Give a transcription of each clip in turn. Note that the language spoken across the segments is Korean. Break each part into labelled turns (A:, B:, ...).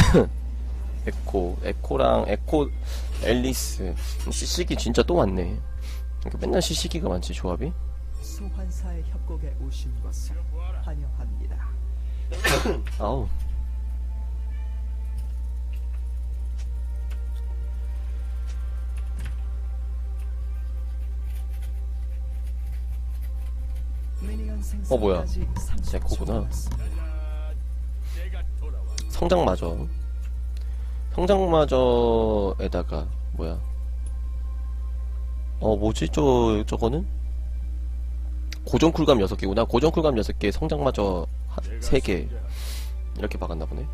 A: 에코, 에코랑 에코, 앨리스. 시시기 진짜 또. 이렇게 맨날 시시기가 많지, 조합이?
B: 소환사의 협곡에 오신 것을 환영합니다.
A: 아우. 어, 뭐야.
B: 생성까지 30초
A: 에코구나. 성장마저. 성장마저에다가, 뭐야. 어, 뭐지, 저, 저거는? 고정 쿨감 6개구나. 고정 쿨감 6개, 성장마저 3개. 이렇게 박았나 보네.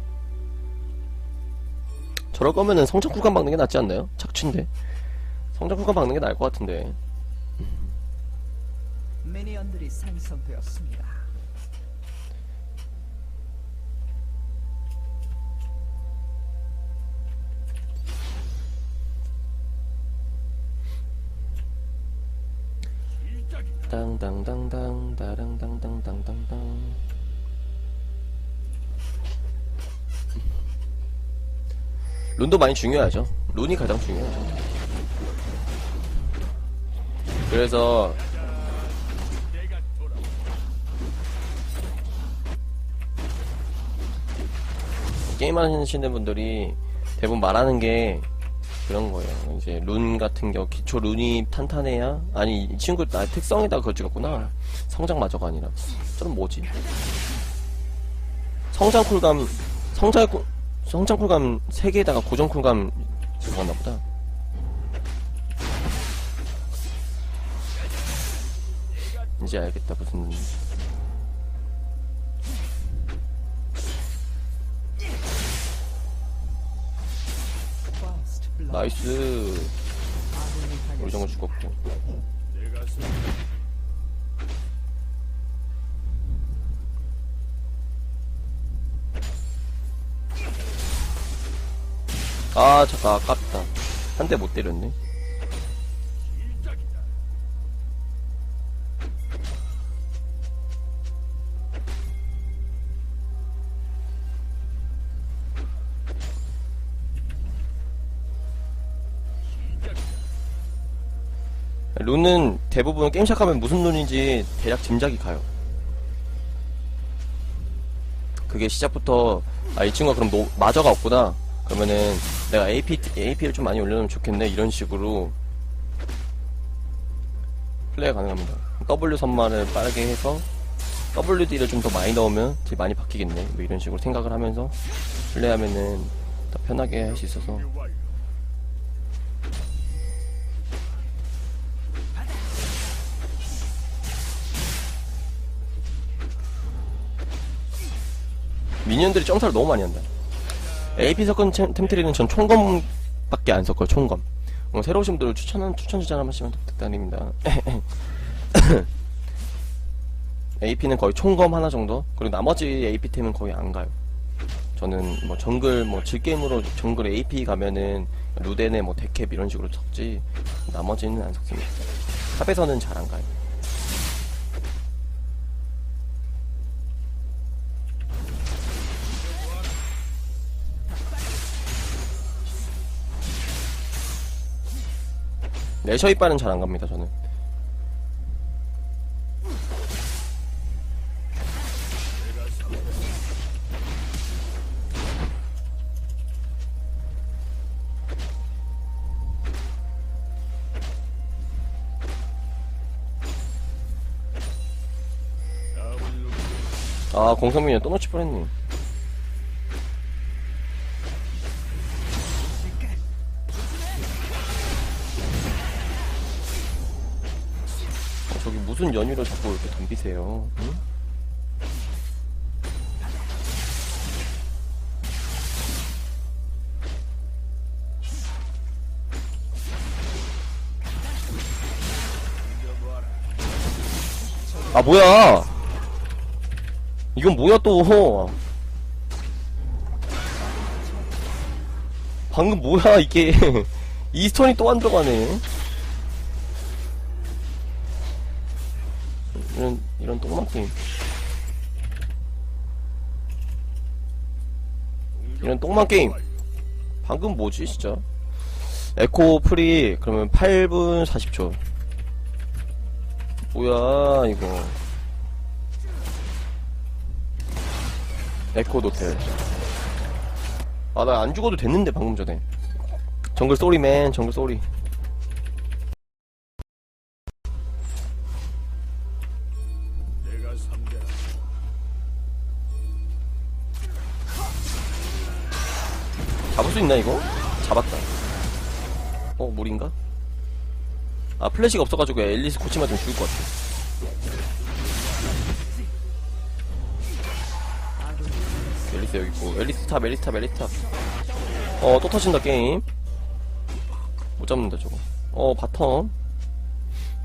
A: 저럴 거면은 성장 쿨감 박는 게 낫지 않나요? 착취인데. 성장 쿨감 박는 게 나을 것 같은데.
B: 미니언들이 생성되었습니다.
A: 땅땅땅땅, 따랑땅땅땅땅땅. 룬도 많이 중요하죠. 룬이 가장 중요하죠. 그래서 게임 하시는 분들이 대부분 말하는 게 그런 거예요. 이제 룬 같은 경우 기초 룬이 탄탄해야 아니 이 친구 나 특성에다 그걸 찍었구나. 성장 마저가 아니라 저는 뭐지? 성장 쿨감 성장 쿨 성장 쿨감 3개에다가 고정 쿨감 들어갔나 보다. 이제 알겠다 무슨 나이스.
B: 아군이
A: 우리
B: 당했습니다.
A: 죽었고. 아 잠깐 아깝다. 한 대 못 때렸네 룬은 대부분 게임 시작하면 무슨 룬인지 대략 짐작이 가요. 그게 시작부터 아 이 친구가 그럼 노, 마저가 없구나. 그러면은 내가 AP AP를 좀 많이 올려놓으면 좋겠네 이런 식으로 플레이가 가능합니다. W 선마를 빠르게 해서 WD를 좀 더 많이 넣으면 되게 많이 바뀌겠네. 뭐 이런 식으로 생각을 하면서 플레이하면은 더 편하게 할 수 있어서 미니언들이 점사를 너무 많이 한다. AP 섞은 템- 템트리는 전 총검밖에 안 섞어요, 총검. 어, 새로 오신 분들 추천, 추천 주자 한 번씩만 부탁드립니다. AP는 거의 총검 하나 정도? 그리고 나머지 AP템은 거의 안 가요. 저는 뭐 정글, 뭐 질게임으로 정글 AP 가면은 루덴에 뭐 데캡 이런 식으로 섞지, 나머지는 안 섞습니다. 탑에서는 잘 안 가요. 레셔 이빨은 잘 안 갑니다, 저는. 아, 공성민이 또 놓칠 뻔했네. 무슨 연유를 자꾸 이렇게 덤비세요? 응? 아 뭐야? 이건 뭐야 또? 방금 뭐야 이게? 이스턴이 또 안 들어가네. 이런 이런 똥망 게임. 이런 똥만 게임. 방금 뭐지, 진짜? 에코 프리, 그러면 8분 40초. 뭐야, 이거. 에코 노텔. 아, 나 안 죽어도 됐는데, 방금 전에. 정글 쏘리맨, 정글 쏘리. 잡을 수 있나, 이거? 잡았다. 어, 물인가? 아, 플래시가 없어가지고 앨리스 코치 맞으면 죽을 것 같아. 앨리스 여기 있고, 앨리스 탑, 앨리스 탑, 앨리스 탑. 어, 또 터진다, 게임. 못 잡는다, 저거. 어, 바텀.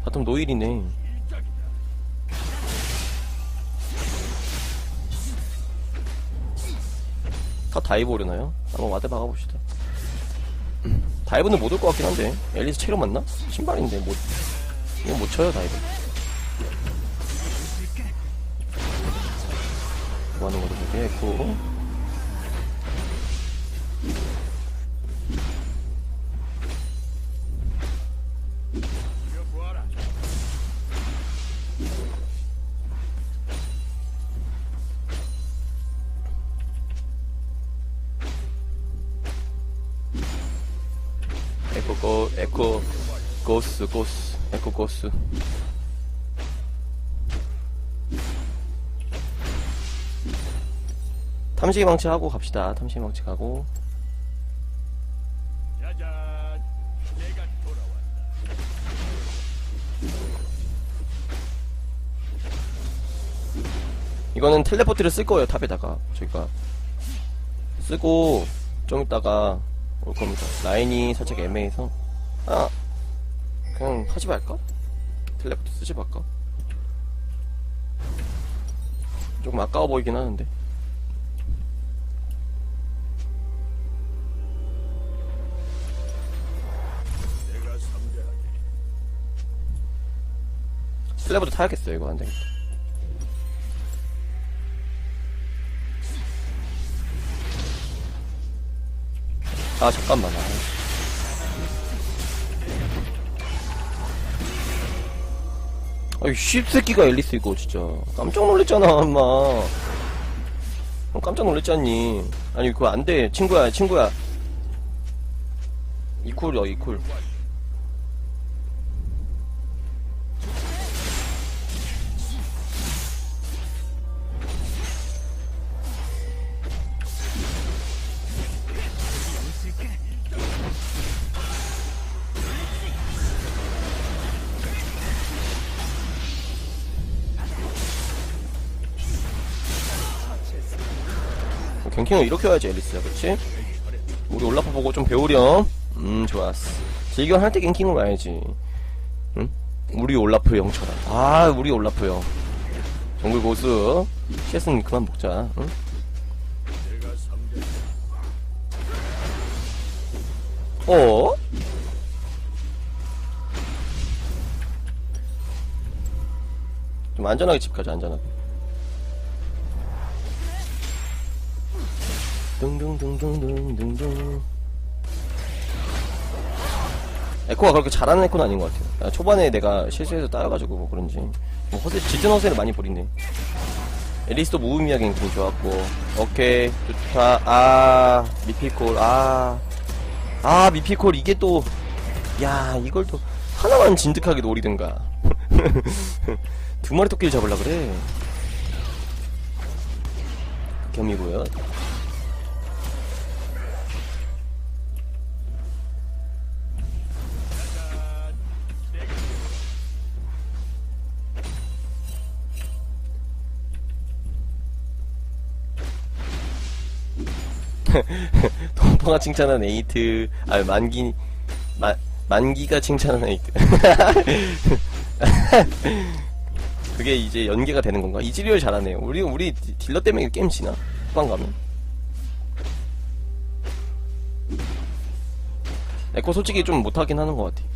A: 바텀 노일이네. 탑 다이브 오려나요? 한번 와드 박아봅시다. 다이브는 못 올 것 같긴 한데. 앨리스 체력 맞나? 신발인데, 못, 이건 못 쳐요, 다이브. 뭐 하는 거죠, 저게? 에코. 고스, 고스. 에코, 고스. 탐식이 망치하고 갑시다. 탐식이 망치 가고.
C: 짜잔. 내가 돌아왔다.
A: 이거는 텔레포트를 쓸 거예요, 탑에다가. 저희가. 쓰고, 좀 이따가 올 겁니다. 라인이 살짝 애매해서. 아, 그냥 하지 말까? 텔레포트 쓰지 말까? 조금 아까워 보이긴 하는데. 텔레포트 타야겠어요, 이거 안 되겠다. 아, 잠깐만. 아. 아이, 씹새끼가 앨리스 이거, 진짜. 깜짝 놀랬잖아, 엄마. 어, 깜짝 놀랬잖니. 아니, 그거 안 돼. 친구야, 친구야. 이쿨이야, 이쿨. 킹을 이렇게 해야지 앨리스야 그렇지? 우리 올라파 보고 좀 배우렴 음 좋았어 즐겨 할때 갱킹을 와야지 응? 우리 올라프 영처럼 아 우리 올라프 영 정글 고수 CS 그만 먹자 응? 어? 좀 안전하게 집 가자 안전하게 둥둥둥둥둥둥둥. 에코가 그렇게 잘하는 에코는 아닌 것 같아요. 아, 초반에 내가 실수해서 따여가지고 뭐 그런지. 뭐 허세, 짙은 허세를 많이 부리네. 에리스도 무의미하게 좀 좋았고. 오케이. 좋다. 아 미필콜. 아. 아 미피콜. 이게 또 야 이걸 또 하나만 진득하게 노리든가. 두 마리 토끼를 잡으려 그래. 겸이고요 ton통아 칭찬한 에이트 아 만기 만 만기가 칭찬한 에이트. 그게 이제 연계가 되는 건가? 이즈리얼 잘하네요. 우리 우리 디- 딜러 때문에 게임 지나? 후반 가면? 에코 솔직히 좀 못하긴 하는 것 같아.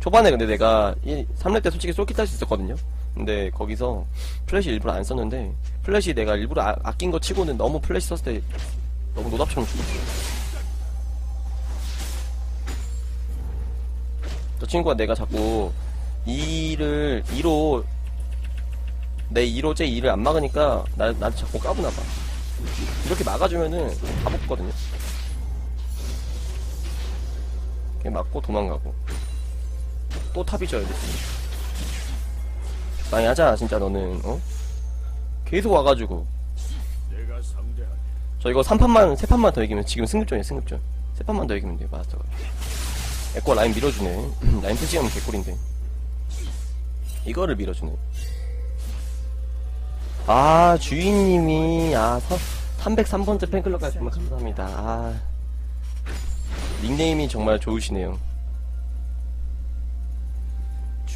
A: 초반에 근데 내가 3렙 때 솔직히 솔킷 할수 있었거든요 근데 거기서 플래시 일부러 안 썼는데 플래시 내가 일부러 아, 아낀 거 치고는 너무 플래시 썼을 때 너무 노답처럼 죽었어요. 저 친구가 내가 자꾸 2를 2로 내 2로 제 2를 안 막으니까 나, 나를 자꾸 까부나 봐. 이렇게 막아주면은 다. 이렇게 맞고 도망가고 또 탑이죠 이렇 게. 많이 하자 진짜 너는 어? 계속 와가지고. 저 이거 3판만, 3판만 더 이기면 지금 승급전이에요, 승급전. 3판만 더 이기면 돼요, 마스터가. 에코 라인 밀어주네. 라인 패치하면 개꿀인데. 이거를 밀어주네. 아, 주인님이, 아, 303번째 팬클럽까지 정말 감사합니다. 아, 닉네임이 정말 좋으시네요.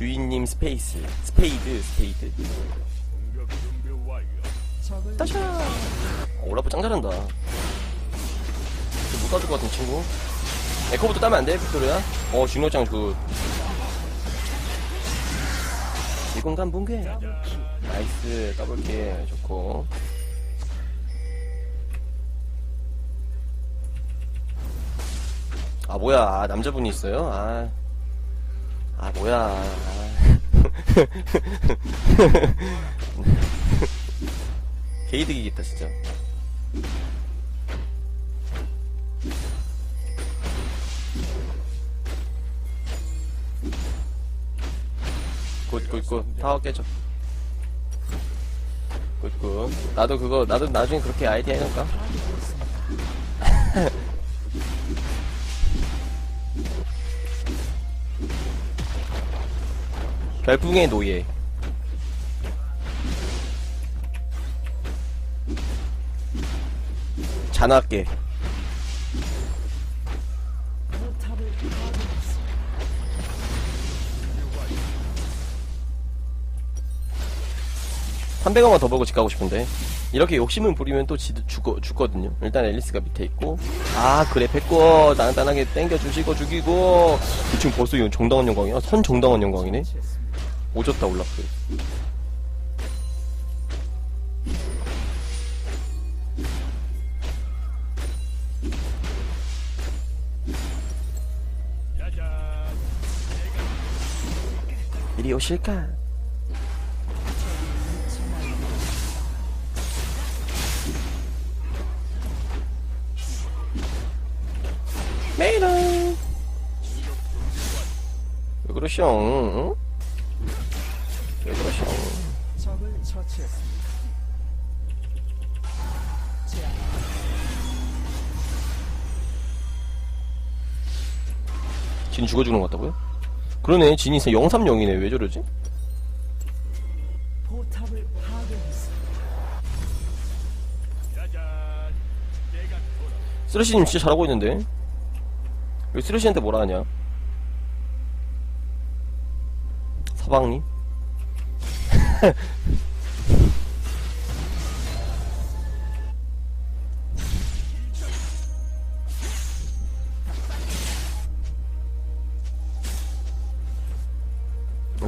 A: 주인님 스페이스. 스페이드, 스페이드. 따샤! 어, 올라프 짱 잘한다. 못 따줄 것 같은 친구. 에코부터 따면 안 돼, 빅토리야? 어, 중요장 굿. 이공간 붕괴. 나이스, 더블킬. 좋고. 아, 뭐야. 아, 남자분이 있어요? 아. 아, 뭐야. 아. 개이득이겠다, 진짜. 굿, 굿, 굿. 타워 깨져. 굿, 굿. 나도 그거, 나도 나중에 그렇게 아이디어 해놓을까? 별풍의 노예. 잔악계.
B: 포탑을 파괴했습니다.
A: 300원만 더 벌고 집 가고 싶은데 이렇게 욕심을 부리면 또 지, 죽어, 죽거든요 일단 앨리스가 밑에 있고 아 그래 패고 단단하게 땡겨주시고 죽이고 지금 벌써 이건 정당한 영광이야 선 정당한 영광이네. 오졌다 올라프. 이리 오실까 메이런 왜 그러시오 응?
B: 처치했습니다. 제압.
A: 진 죽어 죽는 것 같다고요? 그러네 진이 030이네 왜 저러지?
B: 포탑을 파괴했습니다.
A: 쓰레쉬님 진짜 잘하고 있는데 왜 쓰레쉬한테 뭐라 하냐 서방님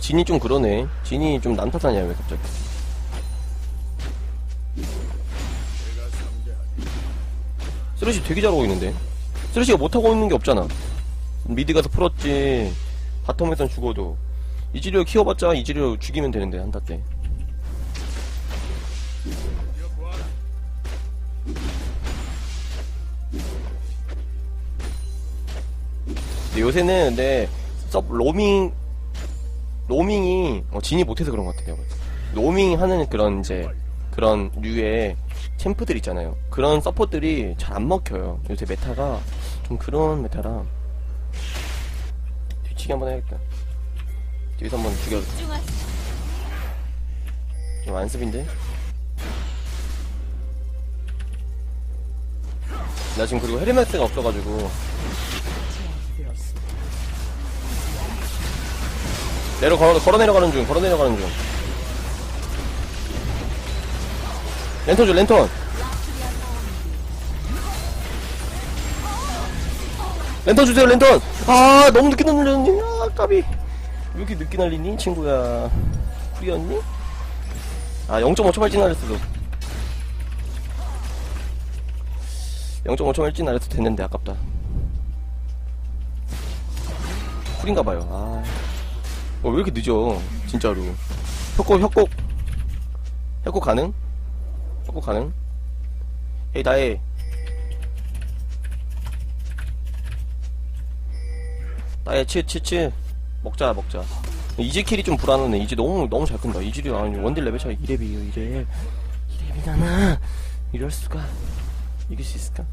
A: 진이 좀 그러네. 진이 좀 남탓하냐 왜 갑자기. 쓰레쉬 되게 잘하고 있는데? 쓰레쉬가 못하고 있는 게 없잖아. 미드 가서 풀었지. 바텀에선 죽어도. 이즈리얼 키워봤자 이즈리얼 죽이면 되는데 한타 때 요새는 근데 섭 로밍 로밍이 어, 진이 못해서 그런 것 같아요. 로밍 하는 그런 이제 그런 류의 챔프들 있잖아요. 그런 서포트들이 잘 안 먹혀요. 요새 메타가 좀 그런 메타라. 뒤치기 한번 해야겠다. 뒤에서 한번 죽여 좀 안습인데? 나 지금 그리고 헤르메스가 없어가지고 내려 걸어, 걸어 내려가는 중, 걸어 내려가는 중. 랜턴 줘, 랜턴. 랜턴 주세요, 랜턴. 아, 너무 늦게 날렸니? 아, 까비. 왜 이렇게 늦게 날리니, 친구야? 쿨이었니? 아, 0.5초 발진 날렸어. 0.5초 일찍 날려도 됐는데 아깝다. 쿨인가봐요. 아, 어, 왜 이렇게 늦어? 진짜로. 협곡 협곡 협곡 가능? 협곡 가능? 헤이 다해. 나의 치 치 치 먹자 먹자 이지 킬이 좀 불안하네 이지 너무 너무 잘 큰다 이질이 아니 원딜 레벨 차이 2렙이에요 2렙 2렙이잖아 이럴 수가 이길 수 있을까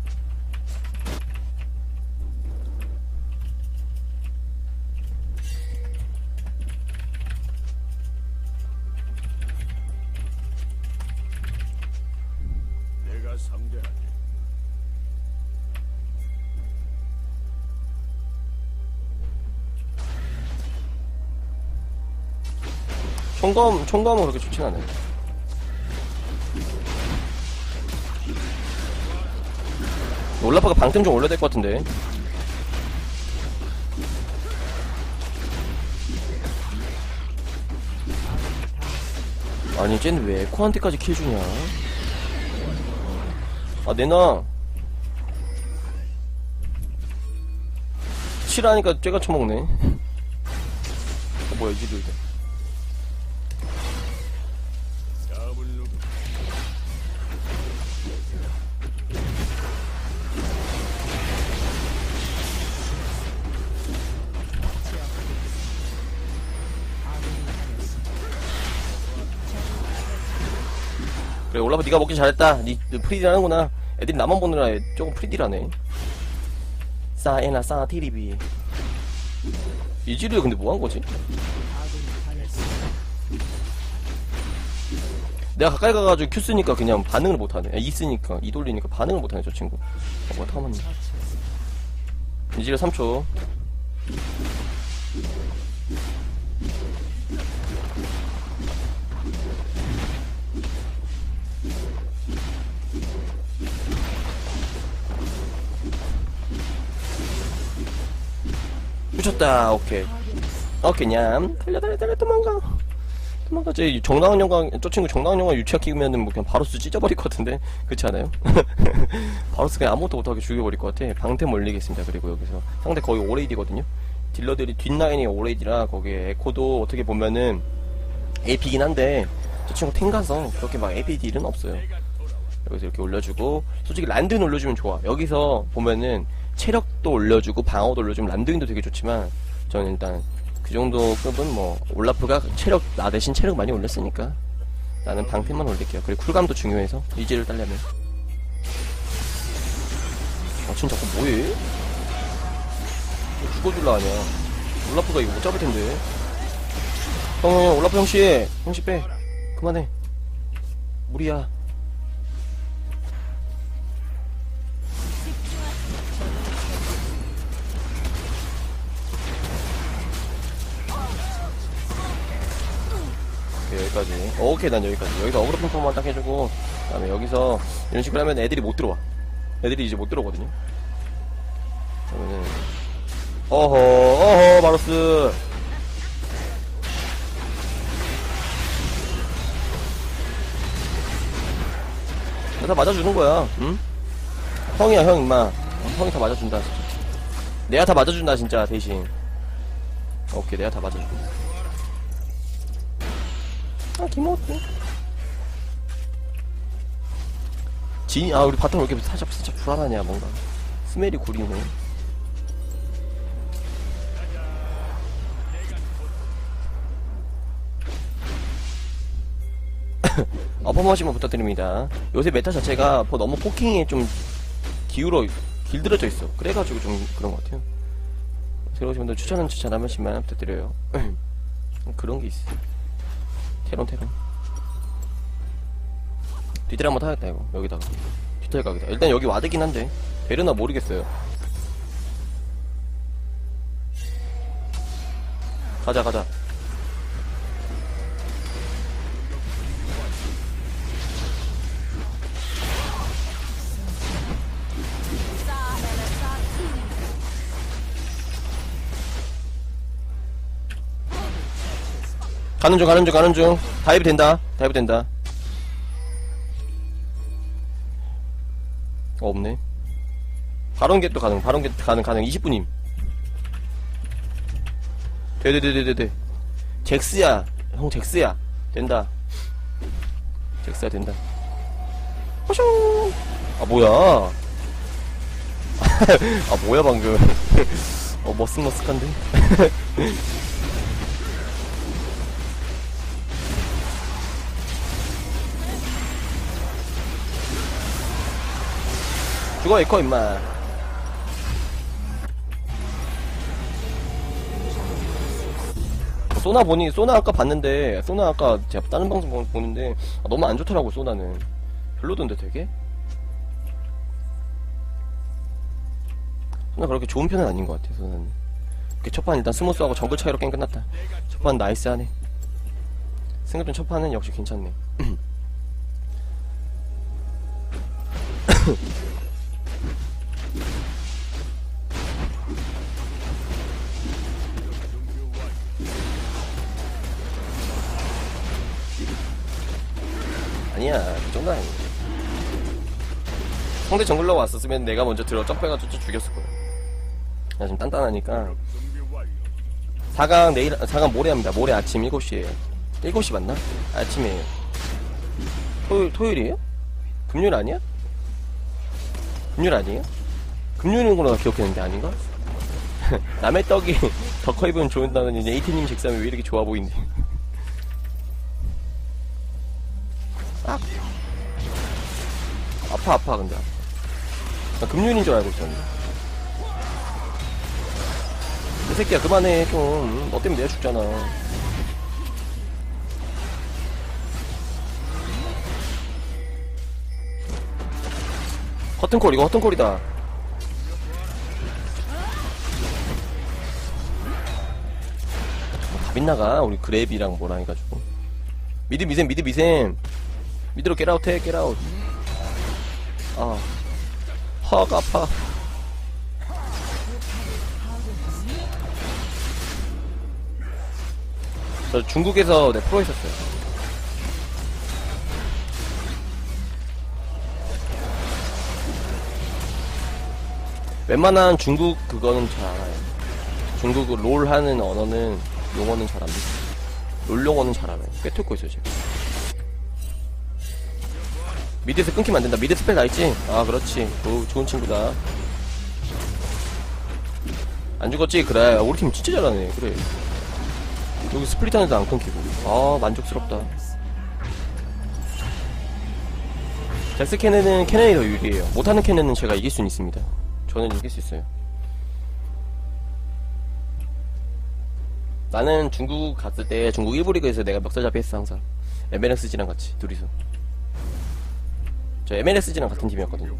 A: 총검 총검은 그렇게 좋진 않아요. 올라파가 방템 좀 올려야 될 것 같은데. 아니 쟤는 왜 에코한테까지 킬 주냐? 아 내놔. 칠하니까 쟤가 처먹네. 어, 뭐야 이지도 이제 올라프 네가 먹기 잘했다. 니 프리딜 하는구나. 애들이 나만 보느라 애- 조금 프리딜하네. 싸에나 싸 티리비. 이지르 근데 뭐 한 거지? 내가 가까이 가가지고 Q 쓰니까 그냥 반응을 못하네. E 쓰니까. E 돌리니까 반응을 못하네 저 친구. 어, 타만 이지르 3초 붙였다 오케이. 오케이 냠. 달려 달려 달려 도망가. 도망가. 저 정당한 영광 저 친구 정당한 영광 유치학 키우면은 뭐 그냥 바로스 찢어버릴 것 같은데? 그렇지 않아요? 바로스 그냥 아무것도 못하게 죽여버릴 것 같아. 방템 올리겠습니다 그리고 여기서. 상대 거의 오레이디거든요? 딜러들이 뒷라인이 오레이디라 거기에 에코도 어떻게 보면은 AP긴 한데 저 친구 탱 가서 그렇게 막 AP 딜은 없어요. 여기서 이렇게 올려주고 솔직히 란드는 올려주면 좋아. 여기서 보면은 체력도 올려주고 방어도 올려주면 란드인도 되게 좋지만 저는 일단 그 정도 급은 뭐 올라프가 체력 나 대신 체력 많이 올렸으니까 나는 방템만 올릴게요. 그리고 쿨감도 중요해서 이지를 딸려면. 아 진짜 자꾸 뭐해? 왜 죽어줄라 하냐? 올라프가 이거 못 잡을 텐데. 형, 형, 형, 올라프 형씨! 형씨 빼. 그만해. 무리야 오케이, 여기까지. 오케이, 난 여기까지. 여기서 어그로 핑퐁만 딱 해주고, 그 다음에 여기서 이런 식으로 하면 애들이 못 들어와. 애들이 이제 못 들어오거든요. 그러면은, 어허, 어허, 마로스. 다 맞아주는 거야, 응? 형이야, 형, 임마. 어, 형이 다 맞아준다, 진짜. 내가 다 맞아준다, 진짜, 대신. 오케이, 내가 다 맞아준다. 아, 김호트. 진, 아, 우리 바텀 왜 이렇게 살짝, 살짝 불안하냐, 뭔가. 스멜이 구리네. 어퍼머시만 부탁드립니다. 요새 메타 자체가 뭐 너무 포킹에 좀 기울어, 길들어져 있어. 그래가지고 좀 그런 것 같아요. 새로 오신 분들 추천은 추천 한 번씩만 부탁드려요. 그런 게 있어. 테론 테론. 뒤틀 한번 타야겠다 이거. 여기다가. 뒤틀 가겠다. 일단 여기 와드긴 한데. 되려나 모르겠어요. 가자 가자 가는 중 가는 중 가는 중 다이브 된다 다이브 된다 어, 없네 바론 겟도 가능, 바론 겟 가능, 가능. 20분임. 돼, 돼, 돼, 돼, 돼, 돼. 잭스야. 형, 잭스야. 된다. 잭스야, 된다. 호쇼! 아, 뭐야. 아, 뭐야, 방금. 어, 머쓱머쓱한데? 죽어, 에커, 임마. 소나 보니, 소나 아까 봤는데, 소나 아까 제가 다른 방송 보- 보는데, 아, 너무 안 좋더라고, 소나는. 별로던데 되게? 소나 그렇게 좋은 편은 아닌 것 같아, 소나는. 그 첫판 일단 스무스하고 정글 차이로 게임 끝났다. 첫판 나이스하네. 생각좀 첫판은 역시 괜찮네. 아니야, 그 정도 아니야. 상대 정글러 왔었으면 내가 먼저 들어 점프해가지고 쭉 죽였을 거야. 나 지금 단단하니까.
C: 준비 완료.
A: 4강 내일, 4강 모레 합니다. 모레 아침 7시에요. 7시 맞나? 아침이에요. 토요일, 토요일이에요? 금요일 아니야? 금요일 아니에요? 금요일인 걸로 기억했는데 아닌가? 남의 떡이 더 커 입으면 좋은다는 이제 에이티님 직감이 왜 이렇게 좋아 보이는데. 아파, 아파, 근데. 아파. 나 금요일인 줄 알고 있었는데. 이 새끼야 그만해 좀. 너 때문에 내가 죽잖아. 커튼콜 이거 커튼콜이다. 다 빗나가 우리 그랩이랑 뭐랑 해가지고 미드 미셈 미드 미셈 미드로 겟아웃해 겟아웃 아 허가 아파 저 중국에서 네, 프로 했었어요. 웬만한 중국 그거는 잘 알아요. 중국 롤 하는 언어는 용어는 잘 압니다. 롤 용어는 잘 알아요. 꿰뚫고 있어요, 지금. 미드에서 끊기면 안 된다. 미드 스펠 다 있지? 아, 그렇지. 오, 좋은 친구다. 안 죽었지? 그래. 우리 팀 진짜 잘하네. 그래. 여기 스플릿 하는데도 안 끊기고. 아, 만족스럽다. 잭스 캐넨은 캐넨이 더 유리해요. 못하는 캐넨은 제가 이길 수는 있습니다. 저는 이길 수 있어요. 나는 중국 갔을 때 중국 1부 리그에서 내가 멱살 잡이 했어 항상. MLSG랑 같이 둘이서. 저 MLSG랑 같은 팀이었거든요.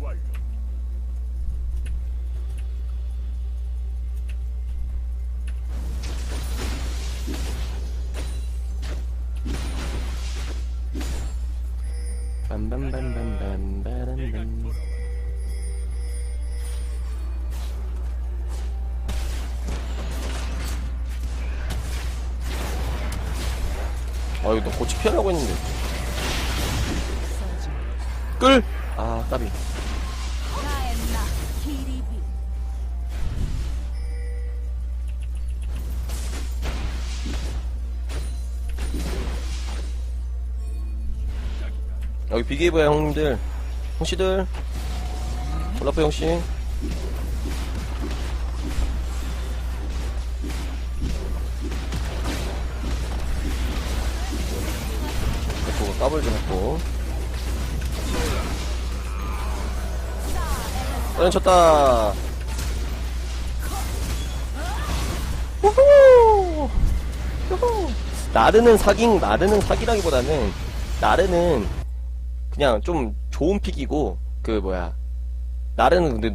A: 아 이거 너 고치 피하려고 했는데 끌! 아 까비
D: 키리비.
A: 여기 비게이브야 형님들 형씨들. 올라프 형씨. 까불 좀 했고 떠는 쳤다. 우후! 우후! 나르는 사깅 나르는 사기라기보다는 나르는 그냥 좀 좋은 픽이고 그 뭐야. 나르는 근데